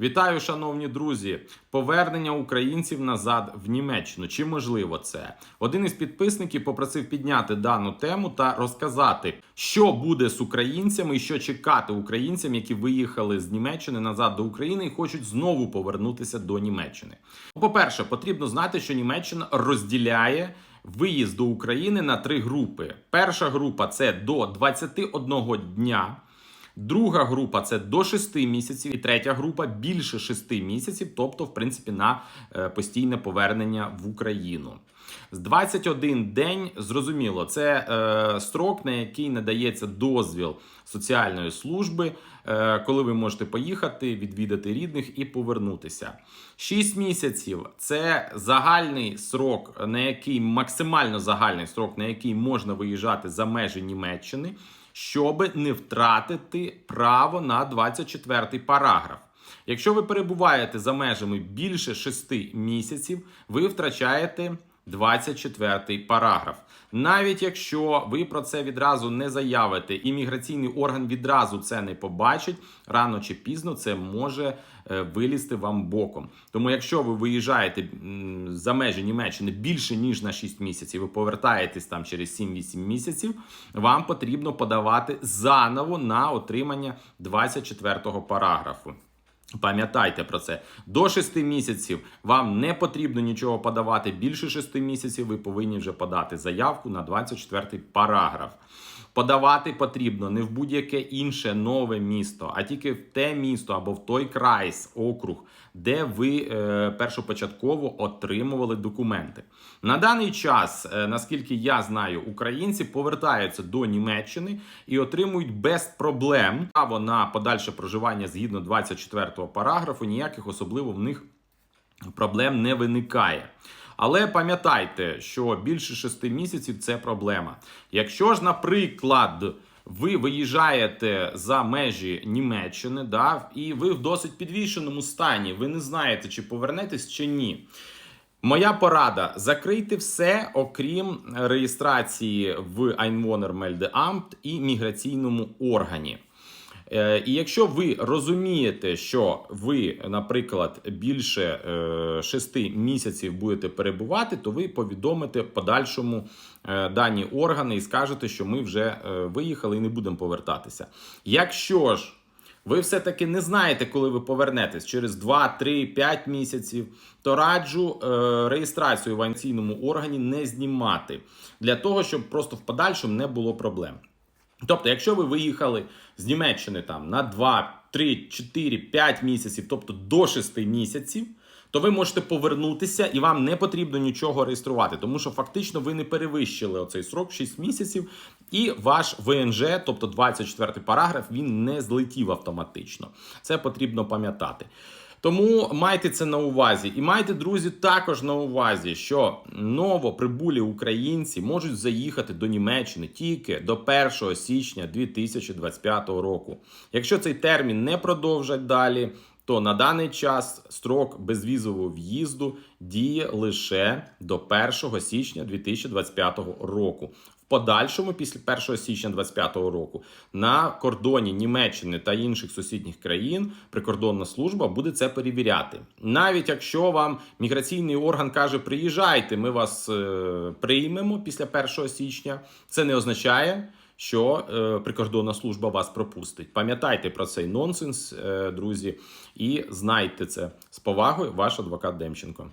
Вітаю, шановні друзі! Повернення українців назад в Німеччину. Чи можливо це? Один із підписників попросив підняти дану тему та розказати, що буде з українцями і що чекати українцям, які виїхали з Німеччини назад до України і хочуть знову повернутися до Німеччини. По-перше, потрібно знати, що Німеччина розділяє. Виїзд до України на три групи. Перша група це до 21 дня. Друга група це до 6 місяців, і третя група більше 6 місяців, тобто, в принципі, на е, постійне повернення в Україну. З 21 день зрозуміло, це е, строк, на який надається дозвіл соціальної служби, е, коли ви можете поїхати, відвідати рідних і повернутися. 6 місяців це загальний срок, на який максимально загальний срок, на який можна виїжджати за межі Німеччини щоб не втратити право на 24 параграф. Якщо ви перебуваєте за межами більше 6 місяців, ви втрачаєте 24 параграф. Навіть якщо ви про це відразу не заявите, імміграційний орган відразу це не побачить, рано чи пізно це може е, вилізти вам боком. Тому, якщо ви виїжджаєте за межі Німеччини більше ніж на 6 місяців, ви повертаєтесь там через 7-8 місяців, вам потрібно подавати заново на отримання 24 параграфу. Пам'ятайте про це. До 6 місяців вам не потрібно нічого подавати. Більше 6 місяців ви повинні вже подати заявку на 24 параграф. Подавати потрібно не в будь-яке інше нове місто, а тільки в те місто або в той крайс, округ, де ви е, першопочатково отримували документи. На даний час, е, наскільки я знаю, українці повертаються до Німеччини і отримують без проблем право на подальше проживання згідно 24 параграфу. Ніяких особливо в них проблем не виникає. Але пам'ятайте, що більше 6 місяців це проблема. Якщо ж, наприклад, ви виїжджаєте за межі Німеччини, да, і ви в досить підвішеному стані, ви не знаєте, чи повернетесь чи ні. Моя порада: закрийте все, окрім реєстрації в Einwohnermeldeamt і міграційному органі. Е, І якщо ви розумієте, що ви, наприклад, більше е, 6 місяців будете перебувати, то ви повідомите подальшому е, дані органи і скажете, що ми вже е, виїхали і не будемо повертатися. Якщо ж ви все-таки не знаєте, коли ви повернетесь через 2, 3, 5 місяців, то раджу е, реєстрацію в анційному органі не знімати для того, щоб просто в подальшому не було проблем. Тобто, якщо ви виїхали з Німеччини там на 2, 3, 4, 5 місяців, тобто до 6 місяців, то ви можете повернутися і вам не потрібно нічого реєструвати, тому що фактично ви не перевищили оцей срок 6 місяців, і ваш ВНЖ, тобто 24 параграф, він не злетів автоматично. Це потрібно пам'ятати. Тому майте це на увазі, і майте, друзі, також на увазі, що новоприбулі українці можуть заїхати до Німеччини тільки до 1 січня 2025 року. Якщо цей термін не продовжать далі, то на даний час строк безвізового в'їзду діє лише до 1 січня 2025 року. Подальшому, після 1 січня 2025 року, на кордоні Німеччини та інших сусідніх країн прикордонна служба буде це перевіряти. Навіть якщо вам міграційний орган каже, приїжджайте, ми вас е, приймемо після 1 січня, це не означає. Що е, прикордонна служба вас пропустить. Пам'ятайте про цей нонсенс, е, друзі, і знайте це з повагою, ваш адвокат Демченко.